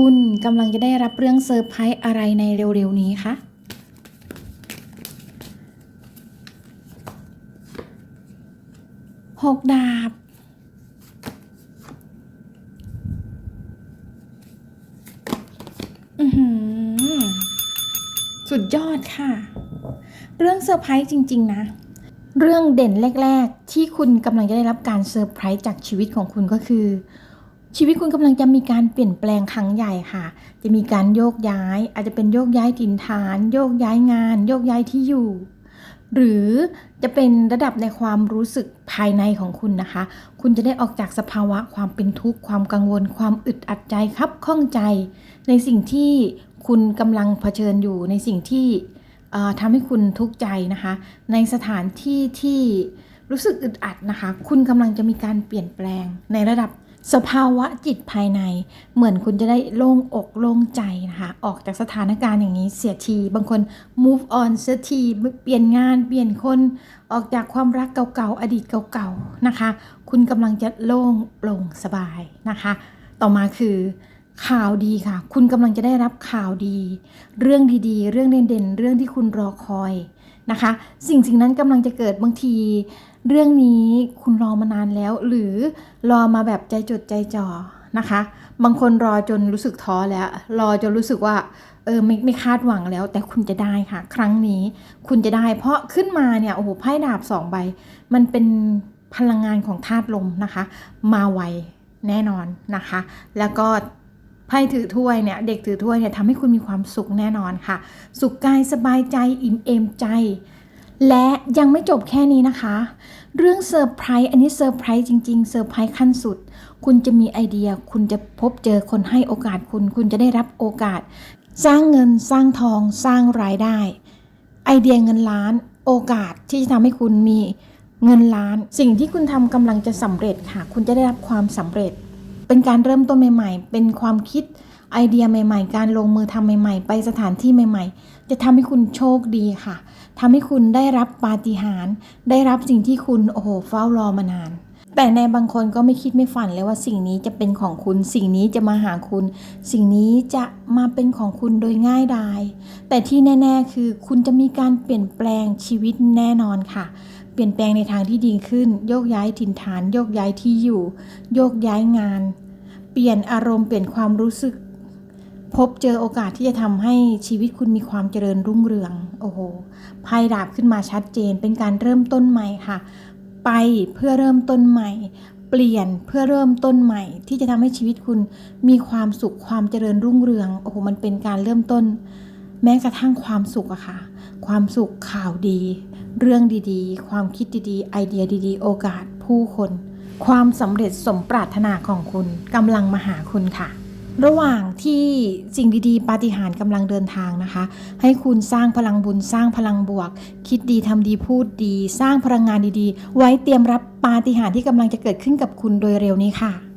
คุณกำลังจะได้รับเรื่องเซอร์ไพรส์อะไรในเร็วๆนี้คะหกดาบ สุดยอดค่ะ เรื่องเซอร์ไพรส์จริง ๆ นะ เรื่องเด่นแรก ๆ ที่คุณกำลังจะได้รับการเซอร์ไพรส์จากชีวิตของคุณก็คือ ชีวิตคุณกำลังจะมีการเปลี่ยนแปลงครั้งใหญ่ค่ะ จะมีการโยกย้าย อาจจะเป็นโยกย้ายถิ่นฐาน โยกย้ายงาน โยกย้ายที่อยู่ หรือจะเป็นระดับในความรู้สึกภายในของคุณนะคะ คุณจะได้ออกจากสภาวะความเป็นทุกข์ความกังวล ความอึดอัดใจครับข้องใจ ในสิ่งที่คุณกำลังเผชิญอยู่ในสิ่งที่ทำให้คุณทุกข์ใจนะคะ ในสถานที่ที่รู้สึกอึดอัดนะคะ คุณกำลังจะมีการเปลี่ยนแปลงในระดับ สภาวะจิตภายใน เหมือนคุณจะได้โล่งอกโล่งใจนะคะ ออกจากสถานการณ์อย่างนี้เสียที บางคน move on เสียทีเปลี่ยนงานเปลี่ยนคนออกจากความรักเก่าๆอดีตเก่าๆนะคะ คุณกำลังจะโล่งโปร่งสบายนะคะ ต่อมาคือข่าวดีค่ะ คุณกำลังจะได้รับข่าวดี เรื่องดีๆ เรื่องเด่นๆ เรื่องที่คุณรอคอย นะคะ สิ่งสิ่งนั้นกำลังจะเกิดบางที เรื่องนี้คุณรอมานานแล้ว หรือรอมาแบบใจจดใจจ่อนะคะ บางคนรอจนรู้สึกท้อแล้ว รอจนรู้สึกว่าเออไม่ไม่คาดหวังแล้ว แต่คุณจะได้ค่ะ ครั้งนี้คุณจะได้ เพราะขึ้นมาเนี่ยโอ้โหไพ่ดาบสองใบ มันเป็นพลังงานของธาตุลมนะคะ มาไวแน่นอนนะคะ แล้วก็ พ่ถือถ้วยเนี่ยเด็กถือถ้วยเนี่ยทำให้คุณมีความสุขแน่นอนค่ะ สุขกายสบายใจอิ่มเอมใจ และยังไม่จบแค่นี้นะคะ เรื่องเซอร์ไพรส์อันนี้เซอร์ไพรส์จริงๆเซอร์ไพรส์ขั้นสุด คุณจะมีไอเดีย คุณจะพบเจอคนให้โอกาสคุณ คุณจะได้รับโอกาส สร้างเงินสร้างทองสร้างรายได้ ไอเดียเงินล้านโอกาสที่จะทำให้คุณมีเงินล้าน สิ่งที่คุณทำกำลังจะสำเร็จค่ะ คุณจะได้รับความสำเร็จ เป็นการเริ่มต้นใหม่ ๆ เป็นความคิดไอเดียใหม่ ๆ การลงมือทำใหม่ ๆ ไปสถานที่ใหม่ ๆ จะทำให้คุณโชคดีค่ะทำให้คุณได้รับปาฏิหาริย์ได้รับสิ่งที่คุณโอ้โหเฝ้ารอมานาน แต่ในบางคนก็ไม่คิดไม่ฝันเลยว่าสิ่งนี้จะเป็นของคุณ สิ่งนี้จะมาหาคุณ สิ่งนี้จะมาเป็นของคุณโดยง่ายดายแต่ที่แน่ ๆ คือคุณจะมีการเปลี่ยนแปลงชีวิตแน่นอนค่ะเปลี่ยนแปลงในทางที่ดีขึ้น โยกย้ายถิ่นฐาน โยกย้ายที่อยู่ โยกย้ายงาน เปลี่ยนอารมณ์เปลี่ยนความรู้สึก พบเจอโอกาสที่จะทำให้ชีวิตคุณมีความเจริญรุ่งเรือง โอ้โหไพ่ดาบขึ้นมาชัดเจน เป็นการเริ่มต้นใหม่ค่ะ ไปเพื่อเริ่มต้นใหม่ เปลี่ยนเพื่อเริ่มต้นใหม่ ที่จะทำให้ชีวิตคุณมีความสุขความเจริญรุ่งเรือง โอ้โห มันเป็นการเริ่มต้น แม้กระทั่งความสุขอะค่ะ ความสุขข่าวดี เรื่องดีๆ ความคิดดีๆ ไอเดียดีๆ โอกาสผู้คน ความสำเร็จสมปรารถนาของคุณกำลังมาหาคุณค่ะ ระหว่างที่สิ่งดีๆ ปาฏิหาริย์กำลังเดินทางนะคะ ให้คุณสร้างพลังบุญสร้างพลังบวก คิดดีทำดีพูดดี สร้างพลังงานดีๆ ไว้เตรียมรับปาฏิหาริย์ที่กำลังจะเกิดขึ้นกับคุณโดยเร็วนี้ค่ะ